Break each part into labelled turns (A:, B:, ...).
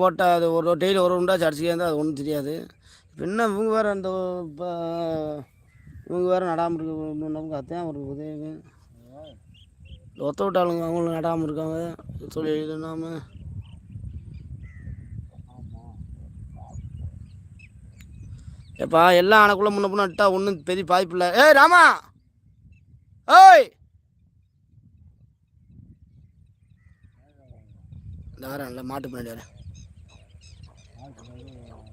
A: போட்டால் அது ஒரு டெய்லி ஒரு உண்டாச்சு அடிச்சுக்கே இருந்தால் அது ஒன்றும் தெரியாது. இப்போ என்ன இவங்க வேறு அந்த இப்போ இவங்க வேறு நடாமல் இருக்க நமக்கு அதான் ஒரு உதவி ஒத்த விட்டாளுங்க அவங்களும் நடாமல் இருக்காங்க. சொல்லி எழுதினாமல் ஏப்பா எல்லாம் ஆனக்குள்ளே முன்ன பின்ன விட்டா ஒன்றும் பெரிய பாதிப்பு இல்லை. ஏய் ராமா! ஓய் தாரம் இல்லை மாட்டு பின்னாடி வரேன் ないと思う。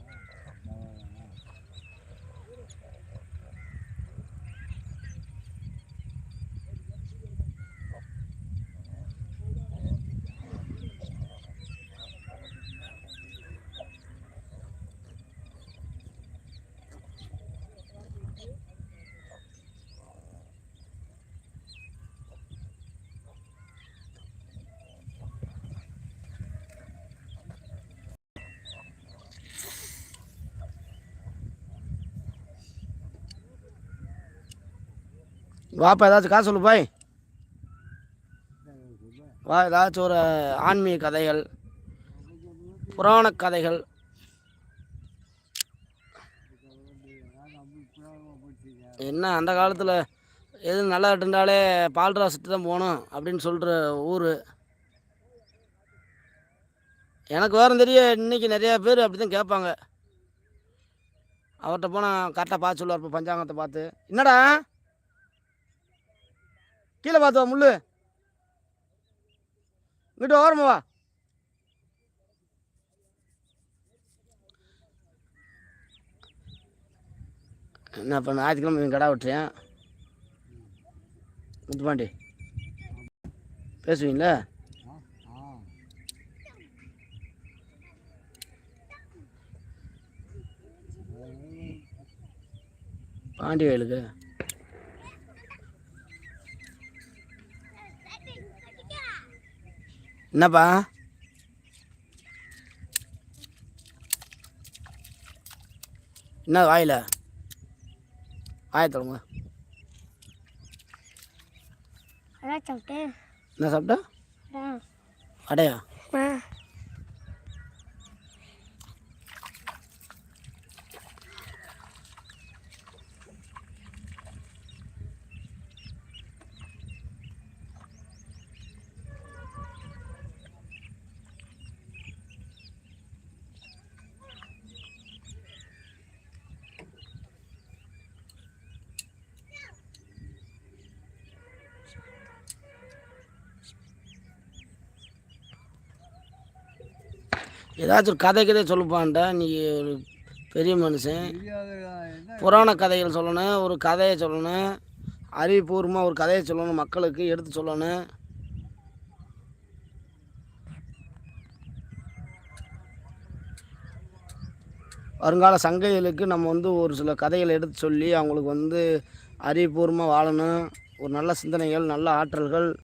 A: வாப்பா ஏதாச்சும் காசு சொல்லு பாய். வா ஏதாச்சும் ஒரு ஆன்மீக கதைகள் புராண கதைகள். என்ன அந்த காலத்தில் எது நல்லா இருந்தாலே பால்ராசிட்டு தான் போகணும் அப்படின்னு சொல்கிற ஊர். எனக்கு வேறு தெரிய இன்றைக்கி நிறையா பேர் அப்படி தான் கேட்பாங்க. அவர்கிட்ட போனால் கரெக்டாக பார்த்து சொல்லுவார் இப்போ பஞ்சாங்கத்தை பார்த்து. என்னடா? கீழே பார்த்து வா முள்ளு. இங்கிட்ட ஓரமா வா. என்ன இப்போ ஞாயிற்றுக்கிழமை கடை விட்டுறேன் முத்துப்பாண்டி பேசுவீங்களா? பாண்டி வயலுக்கு என்னப்பா? என்ன வாயில? வாய தொடங்க
B: அதான் சாப்பிட்டேன்.
A: என்ன சாப்பிட்ட? அடையா ஏதாச்சும் ஒரு கதை கதை சொல்லுப்பான்டா நீ ஒரு பெரிய மனுஷன். புராண கதைகள் சொல்லணும் ஒரு கதையை சொல்லணும் அறிவுபூர்வமாக ஒரு கதையை சொல்லணும் மக்களுக்கு எடுத்து சொல்லணும். வருங்கால சங்கதிகளுக்கு நம்ம வந்து ஒரு சில கதைகளை எடுத்து சொல்லி அவங்களுக்கு வந்து அறிவுபூர்வமாக வாழணும். ஒரு நல்ல சிந்தனைகள் நல்ல ஆற்றல்கள்.